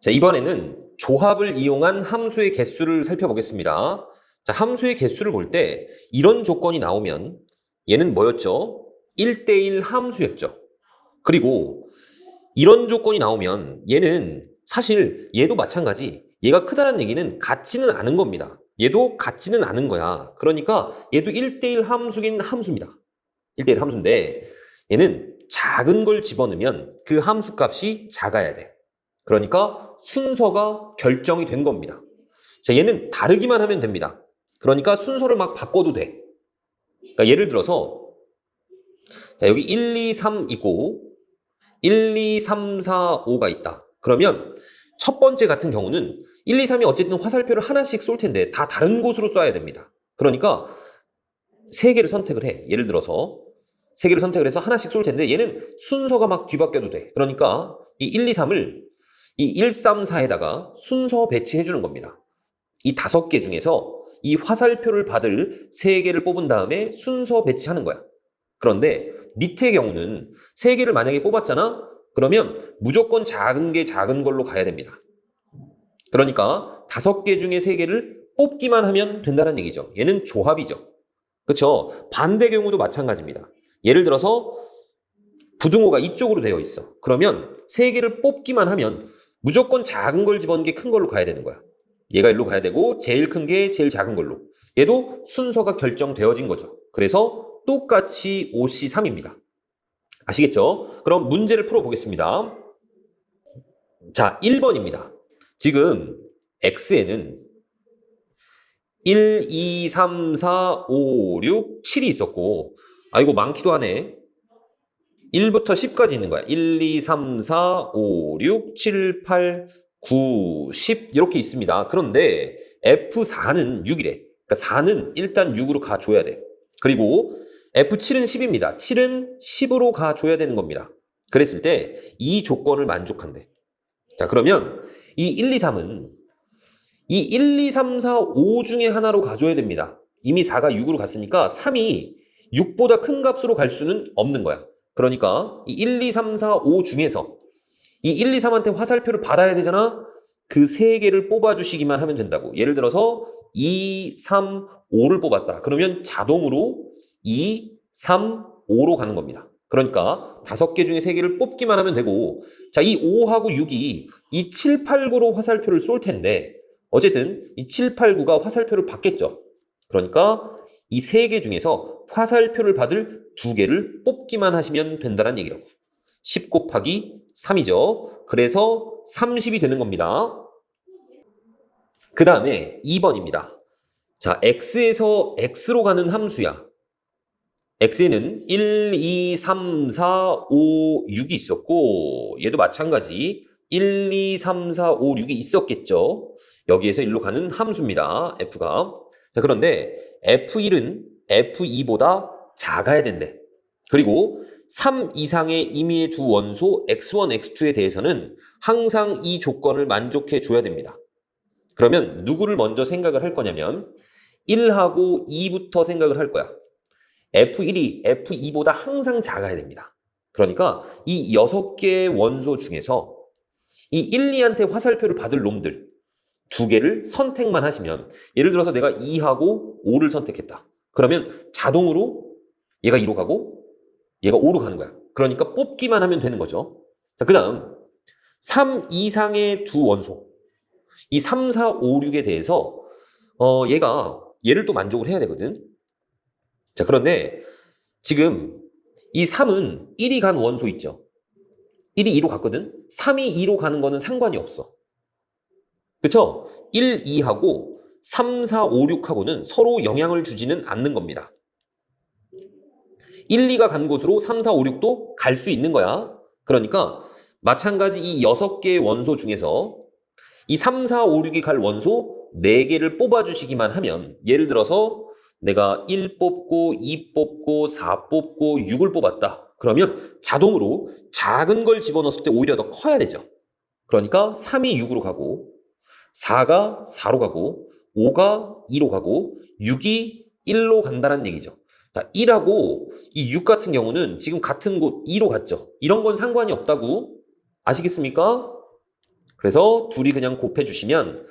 자, 이번에는 조합을 이용한 함수의 개수를 살펴보겠습니다. 자, 함수의 개수를 볼 때 이런 조건이 나오면 얘는 뭐였죠? 1대1 함수였죠. 그리고 이런 조건이 나오면 얘는 사실 얘도 마찬가지. 얘가 크다는 얘기는 같지는 않은 겁니다. 얘도 같지는 않은 거야. 그러니까 얘도 1대1 함수긴 함수입니다. 1대1 함수인데 얘는 작은 걸 집어넣으면 그 함수 값이 작아야 돼. 그러니까 순서가 결정이 된 겁니다. 자, 얘는 다르기만 하면 됩니다. 그러니까 순서를 막 바꿔도 돼. 그러니까 예를 들어서 자, 여기 1, 2, 3 있고 1, 2, 3, 4, 5가 있다. 그러면 첫 번째 같은 경우는 1, 2, 3이 어쨌든 화살표를 하나씩 쏠 텐데 다 다른 곳으로 쏴야 됩니다. 그러니까 세 개를 선택을 해. 예를 들어서 세 개를 선택을 해서 하나씩 쏠 텐데 얘는 순서가 막 뒤바뀌어도 돼. 그러니까 이 1, 2, 3을 이 1, 3, 4에다가 순서 배치해 주는 겁니다. 이 다섯 개 중에서 이 화살표를 받을 세 개를 뽑은 다음에 순서 배치하는 거야. 그런데 밑의 경우는 세 개를 만약에 뽑았잖아? 그러면 무조건 작은 게 작은 걸로 가야 됩니다. 그러니까 다섯 개 중에 세 개를 뽑기만 하면 된다는 얘기죠. 얘는 조합이죠. 그렇죠? 반대 경우도 마찬가지입니다. 예를 들어서 부등호가 이쪽으로 되어 있어. 그러면 세 개를 뽑기만 하면 무조건 작은 걸 집어넣는 게큰 걸로 가야 되는 거야. 얘가 일로 가야 되고 제일 큰 게 제일 작은 걸로. 얘도 순서가 결정되어진 거죠. 그래서 똑같이 5C3입니다. 아시겠죠? 그럼 문제를 풀어보겠습니다. 자, 1번입니다. 지금 x에는 1, 2, 3, 4, 5, 6, 7이 있었고 아 이거 많기도 하네. 1부터 10까지 있는 거야. 1, 2, 3, 4, 5, 6, 7, 8, 9, 10 이렇게 있습니다. 그런데 F4는 6이래. 그러니까 4는 일단 6으로 가줘야 돼. 그리고 F7은 10입니다. 7은 10으로 가줘야 되는 겁니다. 그랬을 때 이 조건을 만족한대. 자 그러면 이 1, 2, 3은 이 1, 2, 3, 4, 5 중에 하나로 가줘야 됩니다. 이미 4가 6으로 갔으니까 3이 6보다 큰 값으로 갈 수는 없는 거야. 그러니까 이 1, 2, 3, 4, 5 중에서 이 1, 2, 3한테 화살표를 받아야 되잖아? 그 세 개를 뽑아주시기만 하면 된다고. 예를 들어서 2, 3, 5를 뽑았다. 그러면 자동으로 2, 3, 5로 가는 겁니다. 그러니까 다섯 개 중에 세 개를 뽑기만 하면 되고 자, 이 5하고 6이 이 7, 8, 9로 화살표를 쏠 텐데 어쨌든 이 7, 8, 9가 화살표를 받겠죠. 그러니까 이 세 개 중에서 화살표를 받을 두 개를 뽑기만 하시면 된다는 얘기라고. 10 곱하기 3이죠. 그래서 30이 되는 겁니다. 그 다음에 2번입니다. 자, x에서 x로 가는 함수야. x에는 1, 2, 3, 4, 5, 6이 있었고 얘도 마찬가지 1, 2, 3, 4, 5, 6이 있었겠죠. 여기에서 1로 가는 함수입니다. f가. 자, 그런데 f1은 f2보다 작아야 된대. 그리고 3 이상의 임의의 두 원소 x1, x2에 대해서는 항상 이 조건을 만족해 줘야 됩니다. 그러면 누구를 먼저 생각을 할 거냐면 1하고 2부터 생각을 할 거야. F1이 F2보다 항상 작아야 됩니다. 그러니까 이 6개의 원소 중에서 이 1, 2한테 화살표를 받을 놈들 두 개를 선택만 하시면 예를 들어서 내가 2하고 5를 선택했다. 그러면 자동으로 얘가 2로 가고 얘가 5로 가는 거야. 그러니까 뽑기만 하면 되는 거죠. 자, 그 다음 3 이상의 두 원소 이 3, 4, 5, 6에 대해서 어, 얘가 얘를 또 만족을 해야 되거든. 자, 그런데 지금 이 3은 1이 간 원소 있죠. 1이 2로 갔거든. 3이 2로 가는 거는 상관이 없어. 그쵸? 1, 2하고 3, 4, 5, 6하고는 서로 영향을 주지는 않는 겁니다. 1, 2가 간 곳으로 3, 4, 5, 6도 갈 수 있는 거야. 그러니까 마찬가지 이 6개의 원소 중에서 이 3, 4, 5, 6이 갈 원소 4개를 뽑아주시기만 하면 예를 들어서 내가 1 뽑고 2 뽑고 4 뽑고 6을 뽑았다. 그러면 자동으로 작은 걸 집어넣었을 때 오히려 더 커야 되죠. 그러니까 3이 6으로 가고 4가 4로 가고 5가 2로 가고 6이 1로 간다는 얘기죠. 자, 1하고 이 6 같은 경우는 지금 같은 곳 2로 갔죠. 이런 건 상관이 없다고 아시겠습니까? 그래서 둘이 그냥 곱해주시면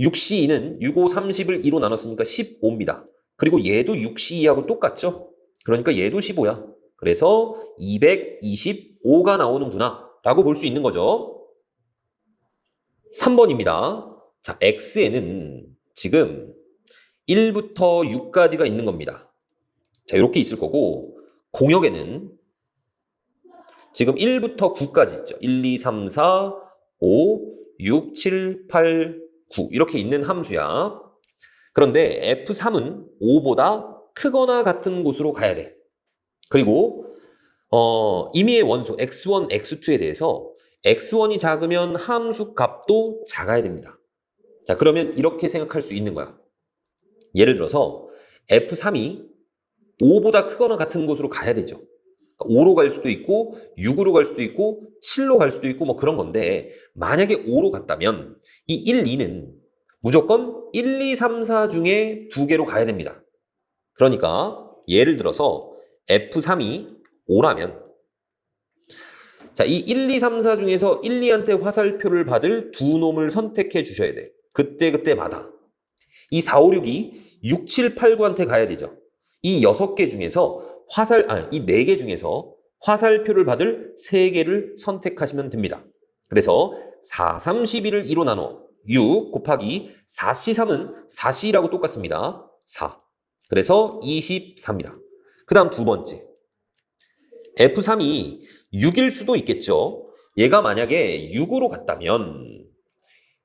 6시 2는 6, 5, 30을 2로 나눴으니까 15입니다. 그리고 얘도 6시 2하고 똑같죠? 그러니까 얘도 15야. 그래서 225가 나오는구나 라고 볼 수 있는 거죠. 3번입니다. 자, x에는 지금 1부터 6까지가 있는 겁니다. 자, 이렇게 있을 거고 공역에는 지금 1부터 9까지 있죠. 1, 2, 3, 4, 5, 6, 7, 8, 9 이렇게 있는 함수야. 그런데 F3은 5보다 크거나 같은 곳으로 가야 돼. 그리고 어, 임의의 원소 x1, x2에 대해서 x1이 작으면 함수 값도 작아야 됩니다. 자, 그러면 이렇게 생각할 수 있는 거야. 예를 들어서 F3이 5보다 크거나 같은 곳으로 가야 되죠. 5로 갈 수도 있고 6으로 갈 수도 있고 7로 갈 수도 있고 뭐 그런 건데 만약에 5로 갔다면 이 1, 2는 무조건 1, 2, 3, 4 중에 두 개로 가야 됩니다. 그러니까 예를 들어서 F3이 5라면 자, 이 1, 2, 3, 4 중에서 1, 2한테 화살표를 받을 두 놈을 선택해 주셔야 돼. 그때그때마다. 이 4, 5, 6이 6, 7, 8, 9한테 가야 되죠. 이 6개 중에서 화살, 아, 이 4개 중에서 화살표를 받을 3개를 선택하시면 됩니다. 그래서 4, 3, 11을 2로 나눠 6 곱하기 4C3은 4C라고 똑같습니다. 4. 그래서 24입니다. 그 다음 두 번째. F3이 6일 수도 있겠죠. 얘가 만약에 6으로 갔다면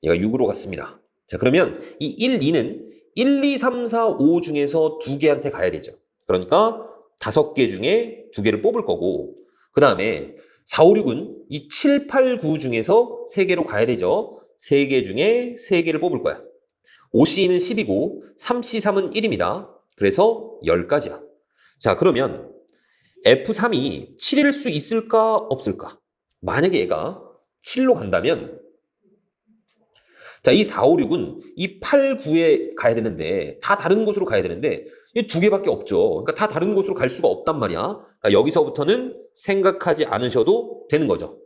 얘가 6으로 갔습니다. 자, 그러면 이 1, 2는 1, 2, 3, 4, 5 중에서 두 개한테 가야 되죠. 그러니까 다섯 개 중에 두 개를 뽑을 거고 그 다음에 4, 5, 6은 이 7, 8, 9 중에서 세 개로 가야 되죠. 세 개 중에 세 개를 뽑을 거야. 5C는 10이고 3C3은 1입니다. 그래서 10가지야. 자, 그러면 F3이 7일 수 있을까 없을까? 만약에 얘가 7로 간다면 자, 이 4, 5, 6은 이 8, 9에 가야 되는데 다 다른 곳으로 가야 되는데 이 두 개밖에 없죠. 그러니까 다 다른 곳으로 갈 수가 없단 말이야. 그러니까 여기서부터는 생각하지 않으셔도 되는 거죠.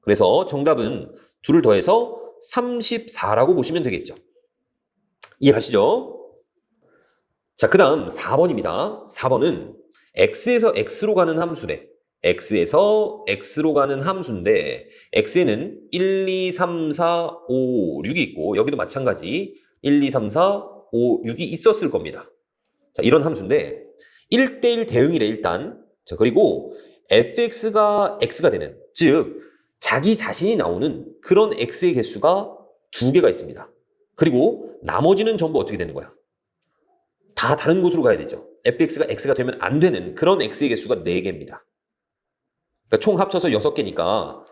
그래서 정답은 둘을 더해서 34라고 보시면 되겠죠. 이해가시죠? 자, 그 다음 4번입니다. 4번은 x에서 x로 가는 함수래. X에서 x로 가는 함수인데 x에는 1, 2, 3, 4, 5, 6이 있고 여기도 마찬가지 1, 2, 3, 4, 5, 6이 있었을 겁니다. 자, 이런 함수인데 1대1 대응이래 일단. 자, 그리고 fx가 x가 되는 즉 자기 자신이 나오는 그런 x의 개수가 두 개가 있습니다. 그리고 나머지는 전부 어떻게 되는 거야? 다 다른 곳으로 가야 되죠. fx가 x가 되면 안 되는 그런 x의 개수가 4개입니다. 그러니까 총 합쳐서 6개니까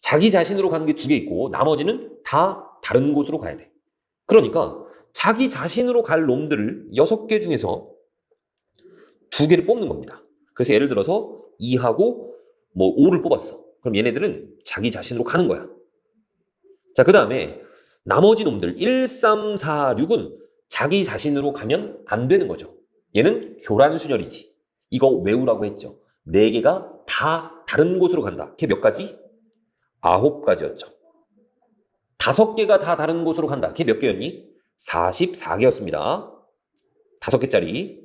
자기 자신으로 가는 게 두 개 있고 나머지는 다 다른 곳으로 가야 돼. 그러니까 자기 자신으로 갈 놈들을 6개 중에서 두 개를 뽑는 겁니다. 그래서 예를 들어서 2하고 뭐 5를 뽑았어. 그럼 얘네들은 자기 자신으로 가는 거야. 자, 그 다음에 나머지 놈들 1, 3, 4, 6은 자기 자신으로 가면 안 되는 거죠. 얘는 교란순열이지. 이거 외우라고 했죠. 네 개가 다 다른 곳으로 간다. 걔 몇 가지? 아홉 가지였죠. 다섯 개가 다 다른 곳으로 간다. 걔 몇 개였니? 44개였습니다. 다섯 개짜리.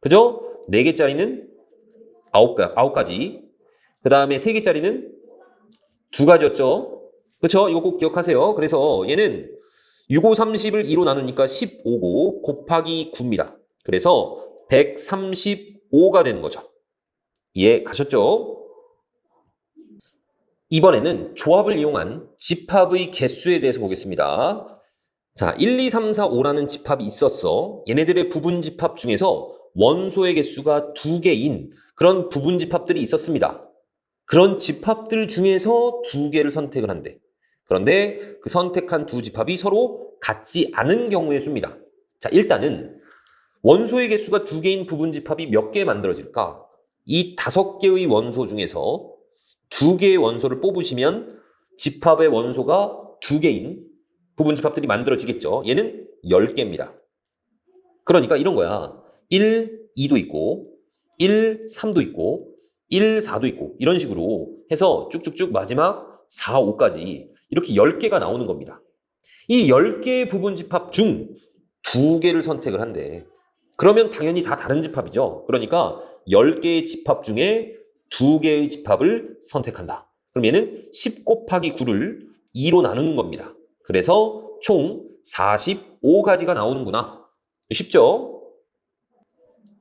그죠? 네 개짜리는 아홉 가, 아홉 가지. 그 다음에 세 개짜리는 두 가지였죠. 그쵸? 이거 꼭 기억하세요. 그래서 얘는 6, 5, 30을 2로 나누니까 15고 곱하기 9입니다. 그래서 135가 되는 거죠. 이해 가셨죠? 이번에는 조합을 이용한 집합의 개수에 대해서 보겠습니다. 자, 1, 2, 3, 4, 5라는 집합이 있었어. 얘네들의 부분 집합 중에서 원소의 개수가 두 개인 그런 부분 집합들이 있었습니다. 그런 집합들 중에서 두 개를 선택을 한대. 그런데 그 선택한 두 집합이 서로 같지 않은 경우의 수입니다. 자, 일단은 원소의 개수가 두 개인 부분 집합이 몇 개 만들어질까? 이 다섯 개의 원소 중에서 두 개의 원소를 뽑으시면 집합의 원소가 두 개인 부분 집합들이 만들어지겠죠. 얘는 10개입니다. 그러니까 이런 거야. 1, 2도 있고 1, 3도 있고 1, 4도 있고 이런 식으로 해서 쭉쭉쭉 마지막 4, 5까지 이렇게 10개가 나오는 겁니다. 이 10개의 부분 집합 중 2개를 선택을 한대. 그러면 당연히 다 다른 집합이죠. 그러니까 10개의 집합 중에 2개의 집합을 선택한다. 그럼 얘는 10 곱하기 9를 2로 나누는 겁니다. 그래서 총 45가지가 나오는구나. 쉽죠?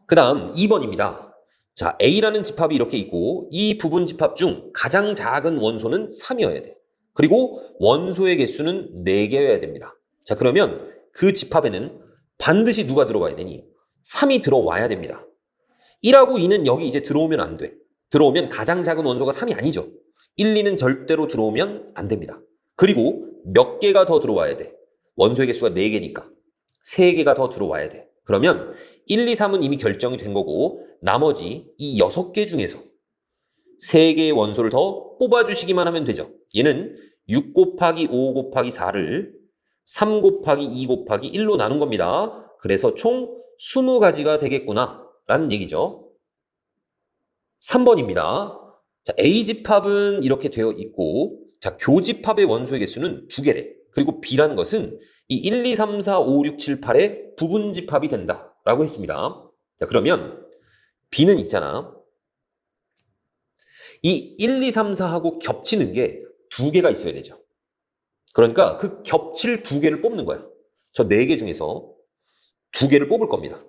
그 다음 2번입니다. 자, A라는 집합이 이렇게 있고 이 부분 집합 중 가장 작은 원소는 3이어야 돼. 그리고 원소의 개수는 4개여야 됩니다. 자, 그러면 그 집합에는 반드시 누가 들어와야 되니? 3이 들어와야 됩니다. 1하고 2는 여기 이제 들어오면 안 돼. 들어오면 가장 작은 원소가 3이 아니죠. 1, 2는 절대로 들어오면 안 됩니다. 그리고 몇 개가 더 들어와야 돼. 원소의 개수가 4개니까. 3개가 더 들어와야 돼. 그러면 1, 2, 3은 이미 결정이 된 거고 나머지 이 6개 중에서 3개의 원소를 더 뽑아주시기만 하면 되죠. 얘는 6 곱하기 5 곱하기 4를 3 곱하기 2 곱하기 1로 나눈 겁니다. 그래서 총 20가지가 되겠구나 라는 얘기죠. 3번입니다. 자, A집합은 이렇게 되어 있고 자, 교집합의 원소의 개수는 두 개래. 그리고 B라는 것은 이 1, 2, 3, 4, 5, 6, 7, 8의 부분집합이 된다 라고 했습니다. 자, 그러면 B는 있잖아. 이 1, 2, 3, 4하고 겹치는 게 두 개가 있어야 되죠. 그러니까 그 겹칠 두 개를 뽑는 거야. 저 네 개 중에서 두 개를 뽑을 겁니다.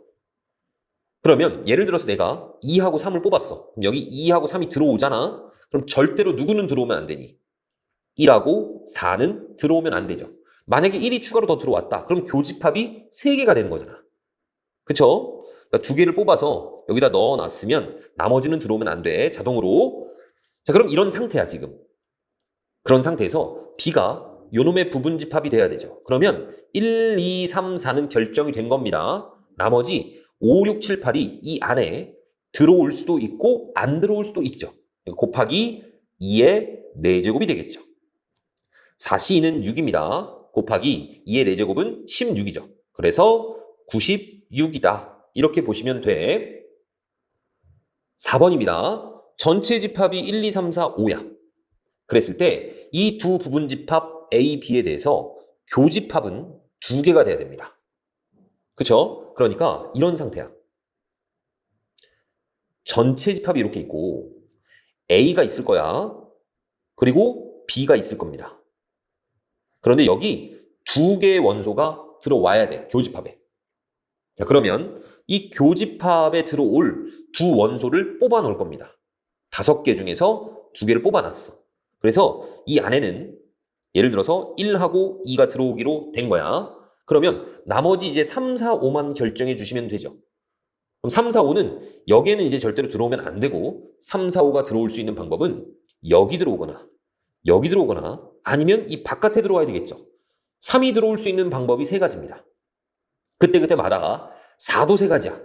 그러면 예를 들어서 내가 2하고 3을 뽑았어. 그럼 여기 2하고 3이 들어오잖아. 그럼 절대로 누구는 들어오면 안 되니? 1하고 4는 들어오면 안 되죠. 만약에 1이 추가로 더 들어왔다. 그럼 교집합이 3개가 되는 거잖아. 그쵸? 그러니까 두 개를 뽑아서 여기다 넣어놨으면 나머지는 들어오면 안 돼. 자동으로. 자, 그럼 이런 상태야, 지금. 그런 상태에서 B가 요놈의 부분 집합이 돼야 되죠. 그러면 1, 2, 3, 4는 결정이 된 겁니다. 나머지 5, 6, 7, 8이 이 안에 들어올 수도 있고 안 들어올 수도 있죠. 곱하기 2의 4제곱이 되겠죠. 4C는 6입니다. 곱하기 2의 4제곱은 16이죠. 그래서 96이다. 이렇게 보시면 돼. 4번입니다. 전체 집합이 1, 2, 3, 4, 5야. 그랬을 때 이 두 부분 집합 A, B에 대해서 교집합은 두 개가 돼야 됩니다. 그쵸? 그러니까 이런 상태야. 전체 집합이 이렇게 있고 A가 있을 거야. 그리고 B가 있을 겁니다. 그런데 여기 두 개의 원소가 들어와야 돼. 교집합에. 자, 그러면 이 교집합에 들어올 두 원소를 뽑아 놓을 겁니다. 다섯 개 중에서 두 개를 뽑아 놨어. 그래서 이 안에는 예를 들어서 1하고 2가 들어오기로 된 거야. 그러면 나머지 이제 3, 4, 5만 결정해 주시면 되죠. 그럼 3, 4, 5는 여기에는 이제 절대로 들어오면 안 되고 3, 4, 5가 들어올 수 있는 방법은 여기 들어오거나 여기 들어오거나 아니면 이 바깥에 들어와야 되겠죠. 3이 들어올 수 있는 방법이 세 가지입니다. 그때그때마다 4도 세 가지야.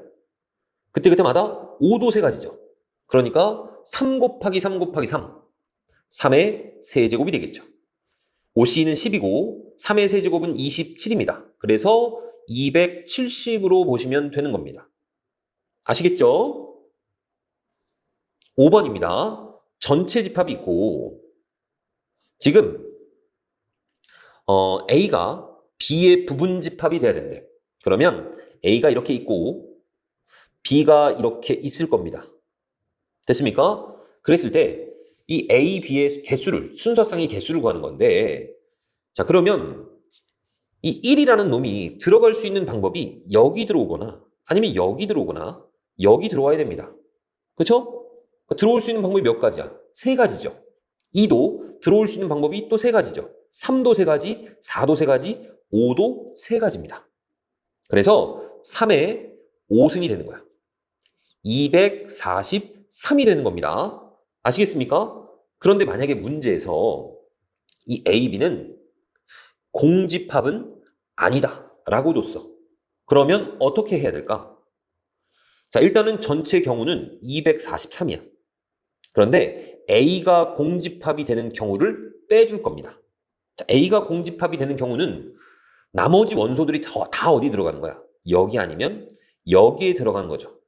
그때그때마다 5도 세 가지죠. 그러니까 3 곱하기 3 곱하기 3. 3의 세제곱이 되겠죠. 5C는 10이고 3의 세제곱은 27입니다. 그래서 270으로 보시면 되는 겁니다. 아시겠죠? 5번입니다. 전체 집합이 있고 지금 어, A가 B의 부분 집합이 돼야 된대. 그러면 A가 이렇게 있고 B가 이렇게 있을 겁니다. 됐습니까? 그랬을 때 이 A, B의 개수를 순서상의 개수를 구하는 건데 자 그러면 이 1이라는 놈이 들어갈 수 있는 방법이 여기 들어오거나 아니면 여기 들어오거나 여기 들어와야 됩니다. 그렇죠? 들어올 수 있는 방법이 몇 가지야? 세 가지죠. 2도 들어올 수 있는 방법이 또 세 가지죠. 3도 세 가지, 4도 세 가지, 5도 세 가지입니다. 그래서 3의 5승이 되는 거야. 243이 되는 겁니다. 아시겠습니까? 그런데 만약에 문제에서 이 A, B는 공집합은 아니다 라고 줬어. 그러면 어떻게 해야 될까? 자, 일단은 전체 경우는 243이야. 그런데 A가 공집합이 되는 경우를 빼줄 겁니다. 자, A가 공집합이 되는 경우는 나머지 원소들이 다, 다 어디 들어가는 거야? 여기 아니면 여기에 들어가는 거죠.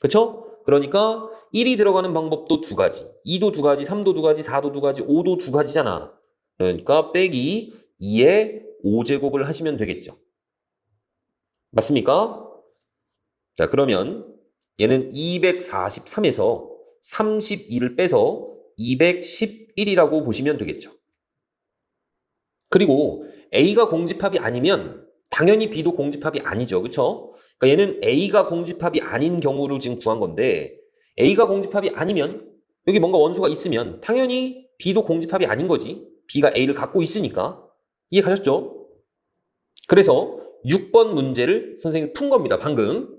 그쵸? 그러니까 1이 들어가는 방법도 두 가지, 2도 두 가지, 3도 두 가지, 4도 두 가지, 5도 두 가지잖아. 그러니까 빼기 2의 5제곱을 하시면 되겠죠. 맞습니까? 자, 그러면 얘는 243에서 32를 빼서 211이라고 보시면 되겠죠. 그리고 A가 공집합이 아니면 당연히 B도 공집합이 아니죠. 그쵸? 그러니까 얘는 A가 공집합이 아닌 경우를 지금 구한 건데 A가 공집합이 아니면 여기 뭔가 원소가 있으면 당연히 B도 공집합이 아닌 거지. B가 A를 갖고 있으니까. 이해 가셨죠? 그래서 6번 문제를 선생님이 푼 겁니다. 방금.